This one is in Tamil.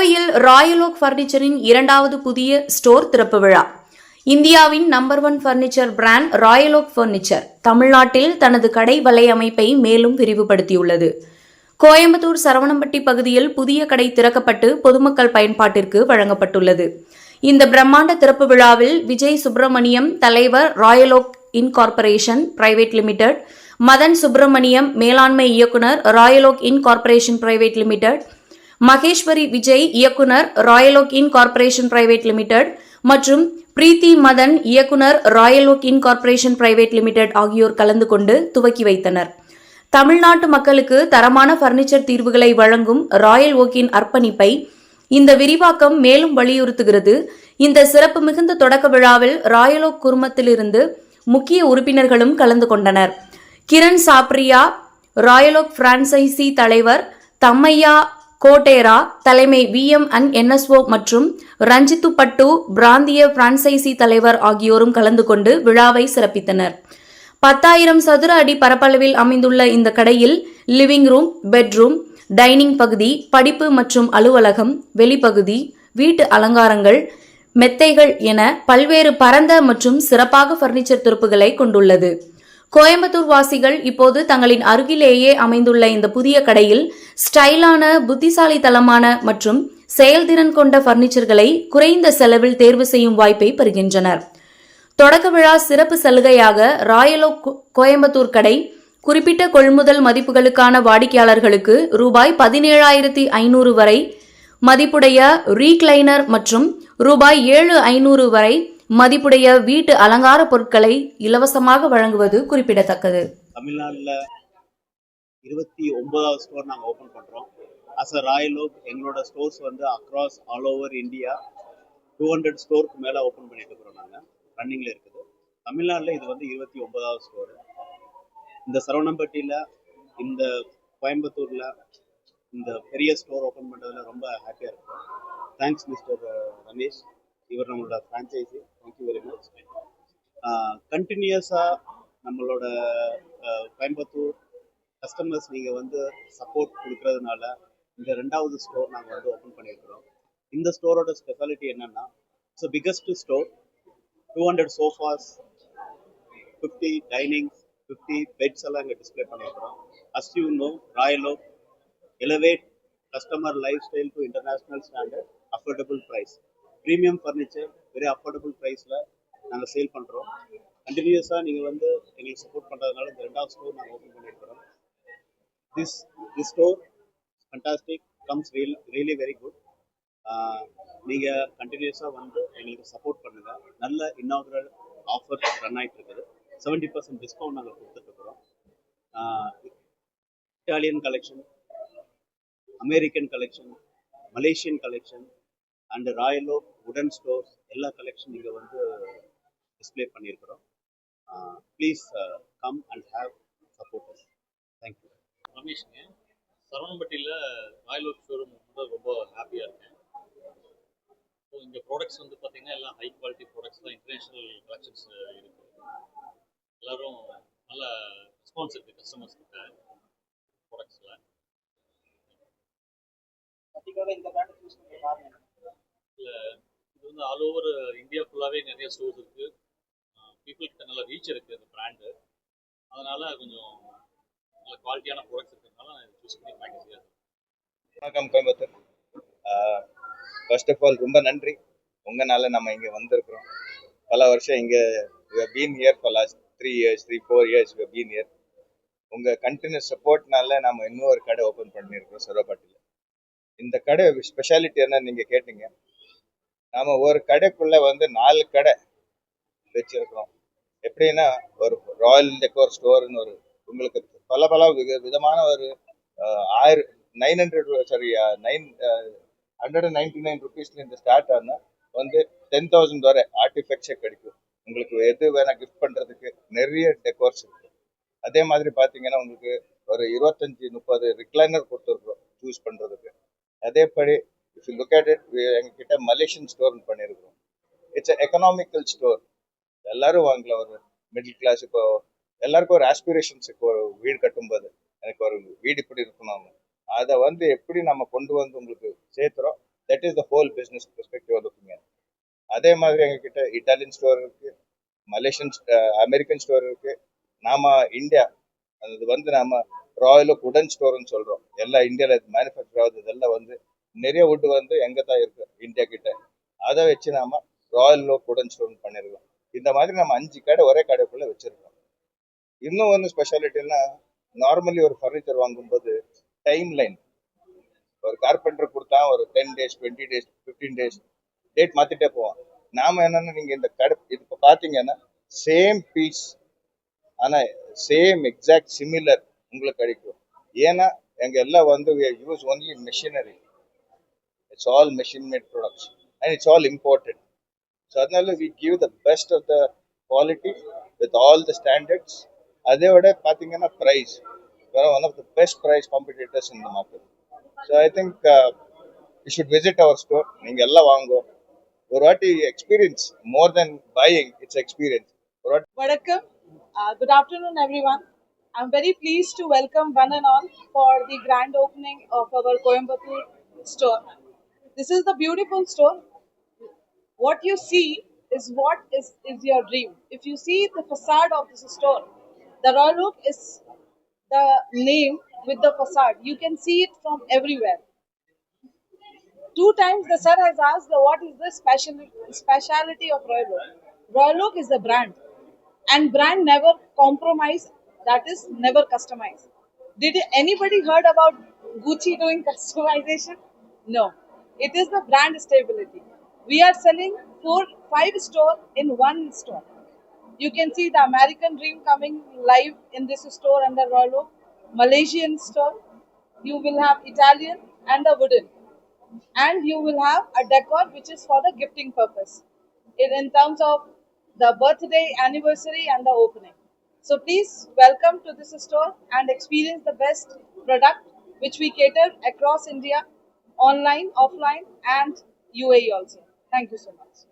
கோவையில் ராயலோக் ஃபர்னிச்சரின் இரண்டாவது புதிய ஸ்டோர் திறப்பு விழா. இந்தியாவின் number one furniture brand Royaloak furniture தமிழ்நாட்டில் தனது கடை வலை அமைப்பை மேலும் விரிவுபடுத்தியுள்ளது. கோயம்புத்தூர் சரவணம்பட்டி பகுதியில் புதிய கடை திறக்கப்பட்டு பொதுமக்கள் பயன்பாட்டிற்கு வழங்கப்பட்டுள்ளது. இந்த பிரம்மாண்ட திறப்பு விழாவில் விஜய் சுப்பிரமணியம் தலைவர் Royaloak incorporation private limited Madan Subramaniam மேலாண்மை இயக்குனர் Royaloak incorporation private limited Maheswari Vijay இயக்குனர் Royaloak incorporation private limited மற்றும் பிரீத்தி மதன் இயக்குனர் Royal okay corporation private limited ஆகியோர் கலந்து கொண்டு துவக்கி வைத்தனர். தமிழ்நாட்டு மக்களுக்கு தரமான பர்னிச்சர் தீர்வுகளை வழங்கும் ராயல் ஓக்கின் அர்ப்பணிப்பை இந்த விரிவாக்கம் மேலும் வலியுறுத்துகிறது. இந்த சிறப்பு மிகுந்த தொடக்க விழாவில் ராயலோக் குழுமத்திலிருந்து முக்கிய உறுப்பினர்களும் கலந்து கொண்டனர். கிரண் சாப்ரியா ராயலோக் பிரான்சைசி தலைவர் தம்மையா கோட்டேரா தலைமை விஎம் அண்ட் என்எஸ்ஓ மற்றும் ரஞ்சித்து பட்டு பிராந்திய பிரான்சைசி தலைவர் ஆகியோரும் கலந்து கொண்டு விழாவை சிறப்பித்தனர். பத்தாயிரம் சதுர அடி பரப்பளவில் அமைந்துள்ள இந்த கடையில் லிவிங் ரூம் பெட்ரூம் டைனிங் பகுதி படிப்பு மற்றும் அலுவலகம் வெளிப்பகுதி வீட்டு அலங்காரங்கள் மெத்தைகள் என பல்வேறு பரந்த மற்றும் சிறப்பாக பர்னிச்சர் துருப்புகளை கொண்டுள்ளது. கோயம்புத்தூர் வாசிகள் இப்போது தங்களின் அருகிலேயே அமைந்துள்ள இந்த புதிய கடையில் ஸ்டைலான புத்திசாலித்தனமான மற்றும் செயல்திறன் கொண்ட பர்னிச்சர்களை குறைந்த செலவில் தேர்வு செய்யும் வாய்ப்பை பெறுகின்றனர். தொடக்க விழா சிறப்பு சலுகையாக ராயலோ கோயம்புத்தூர் கடை குறிப்பிட்ட கொள்முதல் மதிப்புகளுக்கான வாடிக்கையாளர்களுக்கு ரூபாய் பதினேழாயிரத்தி ஐநூறு வரை மதிப்புடைய ரீக்ளைனர் மற்றும் ரூபாய் ஏழு ஐநூறு வரை மதிப்புடைய வீட்டு அலங்கார பொருட்களை இலவசமாக வழங்குவது குறிப்பிடத்தக்கது. தமிழ்நாட்டில் இருபத்தி ஒன்பதாவது ஸ்டோர் நாங்கள் ஓப்பன் பண்ணுறோம் அஸ் அ ராயலோக் எங்களோட ஸ்டோர்ஸ் வந்து across all over India two hundred ஸ்டோருக்கு மேலே ஓப்பன் பண்ணிட்டு இருக்கிறோம் நாங்கள் ரன்னிங்கில் இருக்குது. தமிழ்நாட்டில் இது வந்து இருபத்தி ஒன்பதாவது ஸ்டோர் இந்த சரவணம்பட்டியில் இந்த கோயம்புத்தூரில் இந்த பெரிய ஸ்டோர் ஓப்பன் பண்ணுறதுல ரொம்ப ஹாப்பியாக இருக்கும். தேங்க்ஸ் மிஸ்டர் ரமேஷ் இவர் நம்மளோட ஃப்ரான்ச்சைஸி தேங்க்யூ வெரி மச் கண்டினியூஸாக நம்மளோட கோயம்புத்தூர் கஸ்டமர்ஸ் நீங்கள் வந்து சப்போர்ட் கொடுக்கறதுனால இந்த ரெண்டாவது ஸ்டோர் நாங்கள் வந்து ஓப்பன் பண்ணியிருக்கிறோம். இந்த ஸ்டோரோட ஸ்பெஷாலிட்டி என்னென்னா it's biggest store two hundred sofas fifty dinings fifty beds எல்லாம் இங்கே டிஸ்ப்ளே பண்ணியிருக்கிறோம். As you know Royaloak elevate customer lifestyle to international standard affordable price premium furniture very affordable ப்ரைஸில் நாங்கள் சேல் பண்ணுறோம் கண்டினியூஸாக நீங்கள் வந்து எங்களுக்கு சப்போர்ட் பண்ணுறதுனால இந்த ரெண்டாவது ஸ்டோர் நாங்கள் ஓப்பன் பண்ணியிருக்கிறோம் this this store fantastic comes real really very good நீங்கள் கண்டினியூஸாக வந்து எங்களுக்கு சப்போர்ட் பண்ணுங்கள் நல்ல இன்னாகுரல் ஆஃபர் ரன் ஆகிட்டு இருக்குது செவன்ட்டி பர்சன்ட் டிஸ்கவுண்ட் நாங்கள் கொடுத்துட்ருக்குறோம் Italian collection American collection Malaysian collection and Royaloak உடன் ஸ்டோர்ஸ் எல்லா கலெக்ஷன் இங்கே வந்து டிஸ்ப்ளே பண்ணியிருக்கிறோம். Please come and have support thank you ரமேஷ்ங்க சரவணம்பட்டியில் ராயலூர் ஷோரூம் வந்து ரொம்ப ஹாப்பியாக இருக்கேன் ஸோ இங்கே ப்ராடக்ட்ஸ் வந்து பார்த்தீங்கன்னா எல்லாம் ஹை குவாலிட்டி ப்ராடக்ட்ஸ் தான் இன்டர்நேஷ்னல் கலெக்ஷன்ஸ் இருக்குது எல்லாரும் நல்ல ரெஸ்பான்ஸ் இருக்குது கஸ்டமர்ஸ் கிட்ட ப்ராடக்ட்ஸில் பர்டிகுலராக இந்த பிராண்ட் சூஸ் பண்ண காரணம் இது வந்து ஆல் ஓவர் இந்தியா ஃபுல்லாகவே நிறைய ஸ்டோர்ஸ் இருக்குது பீப்புள்கிட்ட நல்ல ரீச் இருக்குது இந்த பிராண்டு அதனால் கொஞ்சம் நல்ல குவாலிட்டியான ப்ராடக்ட்ஸ் இருக்கிறதுனால நான் சூஸ் பண்ணி பேக்கேஜ் வணக்கம் கோயம்புத்தூர். ஃபர்ஸ்ட் ஆஃப் ஆல் ரொம்ப நன்றி. உங்களால் நம்ம இங்கே வந்திருக்கிறோம். பல வருஷம் இங்கே been here for last three years three four years been here உங்கள் கண்டினியூஸ் சப்போர்ட்னால நம்ம இன்னொரு கடை ஓப்பன் பண்ணியிருக்கிறோம் சரவப்பாட்டியில் இந்த கடை ஸ்பெஷாலிட்டி என்ன நீங்கள் கேட்டீங்க. நாம ஒரு கடைக்குள்ள வந்து நாலு கடை வச்சிருக்கிறோம். எப்படின்னா ஒரு ராயல் டெக்கோர் ஸ்டோர்னு ஒரு உங்களுக்கு பல பல வித- விதமான ஒரு ஆயிரம் nine hundred sorry nine hundred and ninety nine ருபீஸ்லேருந்து start ஆனால் வந்து டென் தௌசண்ட் வரை ஆர்டிஃபெக்ட்ஸே கிடைக்கும். உங்களுக்கு எது வேணால் கிஃப்ட் பண்ணுறதுக்கு நிறைய டெக்கோர்ஸ் இருக்கு. அதே மாதிரி பார்த்தீங்கன்னா உங்களுக்கு ஒரு இருபத்தஞ்சி முப்பது ரிக்ளைனர் கொடுத்துருக்குறோம் சூஸ் பண்ணுறதுக்கு அதேபடி if you look at it எங்ககிட்ட மலேசியன் ஸ்டோர்னு பண்ணியிருக்கிறோம் இட்ஸ் எக்கனாமிக்கல் ஸ்டோர் எல்லாரும் வாங்கலாம். ஒரு மிடில் கிளாஸ் இப்போ எல்லாருக்கும் ஒரு ஆஸ்பிரேஷன்ஸ் இப்போ ஒரு வீடு கட்டும்போது எனக்கு ஒரு வீடு இப்படி இருக்கணும் அதை வந்து எப்படி நம்ம கொண்டு வந்து உங்களுக்கு சேர்த்துறோம்? That is the whole business perspective looking அதே மாதிரி எங்ககிட்ட இட்டாலியன் ஸ்டோர் இருக்கு. மலேசியன் அமெரிக்கன் ஸ்டோர் இருக்கு. நாம இந்தியா அது வந்து நாம ராயலோ உடன் ஸ்டோர்னு சொல்றோம். எல்லா இந்தியால மேனுஃபேக்சர் ஆகுது. இதெல்லாம் வந்து நிறைய வுட் வந்து எங்கே தான் இருக்கு? இந்தியா கிட்ட. அதை வச்சு நாம ராயல் லோ உடன் பண்ணிருக்கோம். இந்த மாதிரி நம்ம அஞ்சு கடை ஒரே கடைக்குள்ள வச்சுருக்கோம். இன்னும் ஒன்று ஸ்பெஷாலிட்டின்னா நார்மலி ஒரு ஃபர்னிச்சர் வாங்கும்போது டைம் லைன் ஒரு கார்பெண்டர் கொடுத்தா ஒரு ten days twenty days fifteen days date மாத்திட்டே போவோம். நாம என்னன்னா நீங்க இந்த கடை இது இப்போ பார்த்தீங்கன்னா சேம் பீஸ் ஆனா சேம் எக்ஸாக்ட் சிமிலர் உங்களுக்கு கிடைக்கும். ஏன்னா எங்க எல்லாம் வந்து use only machinery it's all machine made products and it's all imported so அதனால we give the best of the quality with all the standards அதை விட பார்த்தீங்கன்னா price one of the best price competitors இந்த market so I think you should visit our store நீங்கள் எல்லாம் வாங்குவோம் ஒரு வாட்டி experience more than buying it's experience ஒரு வாட்டி Vanakkam. Uh, good afternoon, everyone. I'm very pleased to welcome one and all for the grand opening of our Coimbatore store. This is the beautiful store. What you see is what is, is your dream. If you see the facade of this store, the Royal is the name with the facade. You can see it from everywhere. Two times the sir has asked what is the special speciality of Royal Oak. Royal Oak is the brand, and brand never compromise. That is never customize. Did anybody heard about Gucci doing customization? No, it is the brand stability. We are selling four, five store in one store. You can see the American Dream coming live in this store under Royal Oak, Malaysian store. You will have Italian and a wooden and you will have a decor which is for the gifting purpose in, in terms of the birthday anniversary and the opening so please welcome to this store and experience the best product which we cater across india online offline and uae also. Thank you so much